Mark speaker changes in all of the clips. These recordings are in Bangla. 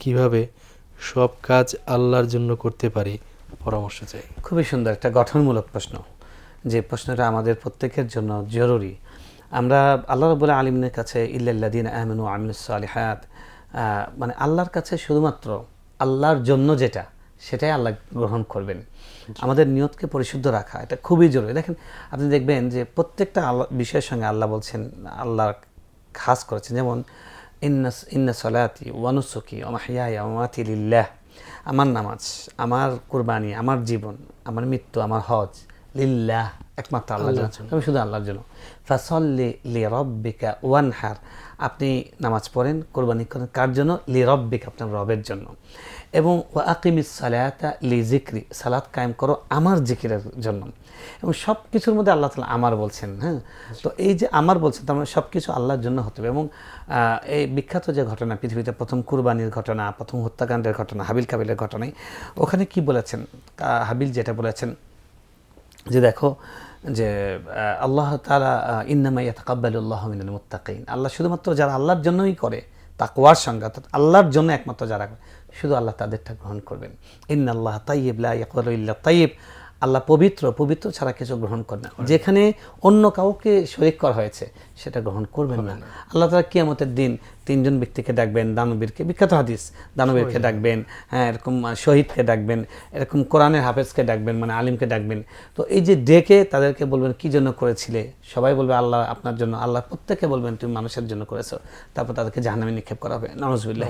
Speaker 1: কীভাবে সব কাজ আল্লাহর জন্য করতে পারি? পরামর্শ চাই।
Speaker 2: খুবই সুন্দর একটা গঠনমূলক প্রশ্ন। যে প্রশ্নটা আমাদের প্রত্যেকের জন্য জরুরি। আমরা আল্লাহ রবুল্লাহ আলমিনের কাছে ইল্লাদিন আহমেনু সালিহাত মানে আল্লাহর কাছে শুধুমাত্র আল্লাহর জন্য যেটা সেটাই আল্লাহ গ্রহণ করবেন। আমাদের নিয়তকে পরিশুদ্ধ রাখা এটা খুবই জরুরি। দেখেন আপনি দেখবেন যে প্রত্যেকটা আল্লাহ বিষয়ের সঙ্গে আল্লাহ বলছেন আল্লাহ খাস করেছেন। যেমন ইন্না সলাতি ওয়ানুসুকি ওমাহিয়া ওমাতি লিল্লাহ। আমার নামাজ, আমার কুরবানি, আমার জীবন, আমার মৃত্যু, আমার হজ লিল্লাহ। একমাত্র আল্লাহর জন্য। তবে শুধু আল্লাহর জন্য। ফাসল্লি লি রব্বিকা ওয়ানহার। আপনি নামাজ পড়েন কোরবানি করেন। কার জন্য? লি রব্বিকা আপনার রবের জন্য। এবং ওয়া আকিমিস সালাতা লি জিক্রি সালাত কায়েম করো আমার জিকিরের জন্য। এবং সব কিছুর মধ্যে আল্লাহ তালা আমার বলছেন হ্যাঁ? তো এই যে আমার বলছেন তার মানে সব কিছু আল্লাহর জন্য হতে হবে। এবং এই বিখ্যাত যে ঘটনা পৃথিবীতে প্রথম কুরবানির ঘটনা প্রথম হত্যাকাণ্ডের ঘটনা হাবিল কাবিলের ঘটনায় ওখানে কি বলেছেন? হাবিল যেটা বলেছেন যে দেখো যে আল্লাহ তালা ইন্নামা আল্লাহ মিনাল মুত্তাকিন। আল্লাহ শুধুমাত্র যারা আল্লাহর জন্যই করে, তাকওয়ার সঙ্গে, অর্থাৎ আল্লাহর জন্য একমাত্র যারা শুধু আল্লাহ তাদেরটা গ্রহণ করবেন। ইন্নাল্লাহ তাইয়েব, লা ইয়াকবালু ইল্লা তাইয়িব। আল্লাহ পবিত্র পবিত্র ছাড়া কিছু গ্রহণ করে না। যেখানে অন্য কাউকে শরিক করা হয়েছে সেটা গ্রহণ করবেন না। আল্লাহ তালা কিয়ামতের দিন তিনজন ব্যক্তিকে ডাকবেন দানবীরকে বিখ্যাত হাদিস দানবীরকে ডাকবেন হ্যাঁ এরকম শহীদকে ডাকবেন এরকম কোরআনের হাফেজকে ডাকবেন মানে আলিমকে ডাকবেন। তো এই যে ডেকে তাদেরকে বলবেন কি জন্য করেছিলে? সবাই বলবে আল্লাহ আপনার জন্য আল্লাহ প্রত্যেকে বলবেন তুমি মানুষের জন্য করেছ। তারপর তাদেরকে জাহান্নামে নিক্ষেপ করা হবে। নজবুল্লাহ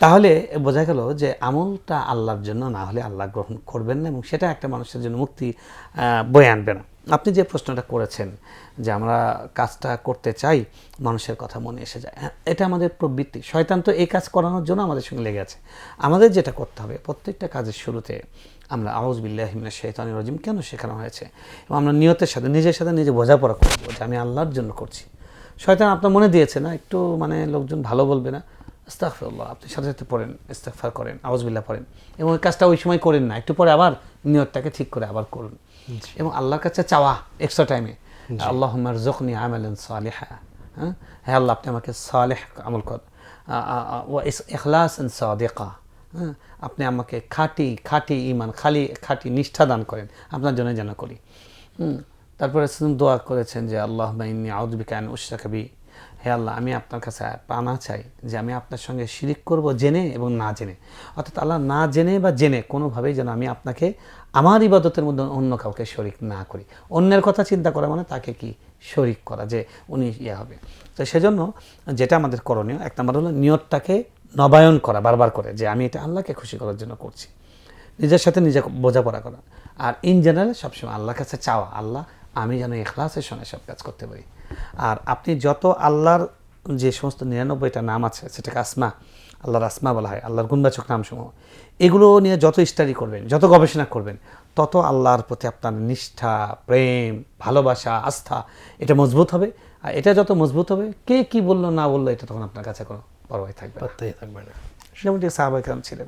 Speaker 2: তাহলে বোঝা গেল যে আমলটা আল্লাহর জন্য না হলে আল্লাহ গ্রহণ করবেন না। এবং সেটা একটা মানুষের জন্য মুক্তি বয়ে আনবে না। আপনি যে প্রশ্নটা করেছেন যে আমরা কাজটা করতে চাই মানুষের কথা মনে এসে যায়। হ্যাঁ, এটা আমাদের প্রবৃত্তি। শয়তান তো এই কাজ করানোর জন্য আমাদের সঙ্গে লেগে আছে। আমাদের যেটা করতে হবে প্রত্যেকটা কাজের শুরুতে আমরা আউজবিল্লাহিমিনা শেতানি রজিম কেন শেখানো হয়েছে? এবং আমরা নিয়তের সাথে নিজের সাথে নিজে বোঝাপড়া করব যে আমি আল্লাহর জন্য করছি। শয়তান আপনার মনে দিয়েছে না একটু মানে লোকজন ভালো বলবে না। ইস্তাগফিরুল্লাহ আপনি সাথে সাথে পড়েন ইস্তাগফার করেন আউজবিল্লাহ পড়েন। এবং ওই কাজটা ওই সময় করেন না একটু পরে আবার নিয়তটাকে ঠিক করে আবার করুন। এবং আল্লাহর কাছে চাওয়া এক্সট্রা টাইমে আল্লাহ জখনি আমালেন সালেহা হ্যাঁ? হ্যাঁ আল্লাহ আপনি আমাকে সালেহ আমল কর। ও এখলাস সাদেকা হ্যাঁ? আপনি আমাকে খাঁটি খাঁটি ইমান খালি খাঁটি নিষ্ঠা দান করেন। আপনার জন্য যেন করি। হুম? তারপরে দোয়া করেছেন যে আল্লাহ ইন্নি আউদ্বিকান উৎসাকবি হে আল্লাহ, আমি আপনার কাছে পানা চাই যে আমি আপনার সঙ্গে শিরিক করব জেনে এবং না জেনে। অর্থাৎ আল্লাহ না জেনে বা জেনে কোনোভাবেই যেন আমি আপনাকে আমার ইবাদতের মধ্যে অন্য কাউকে শরিক না করি। অন্যের কথা চিন্তা করা মানে তাকে কি? শরিক করা যে উনি ইয়ে হবে। তো সেজন্য যেটা আমাদের করণীয়, এক নম্বর হলো নিয়তটাকে নবায়ন করা, বারবার করে যে আমি এটা আল্লাহকে খুশি করার জন্য করছি। নিজের সাথে নিজে বোঝাপড়া করা। আর ইন জেনারেল সবসময় আল্লাহর কাছে চাওয়া, আল্লাহ আমি যেন এখলাসের সঙ্গে সব কাজ করতে পারি। আর আপনি যত আল্লাহর যে সমস্ত নিরানব্বইটা নাম আছে সেটাকে আসমা আল্লাহর আসমা বলা হয় আল্লাহর গুণবাচক নামসমূহ এগুলো নিয়ে যত স্টাডি করবেন যত গবেষণা করবেন তত আল্লাহর প্রতি আপনার নিষ্ঠা প্রেম ভালোবাসা আস্থা এটা মজবুত হবে। আর এটা যত মজবুত হবে কে কি বলল না বলল এটা তখন আপনার কাছে কোনো পরবাই থাকবে
Speaker 1: থাকবে না।
Speaker 2: যেমন সাহাবাইকার ছিলেন।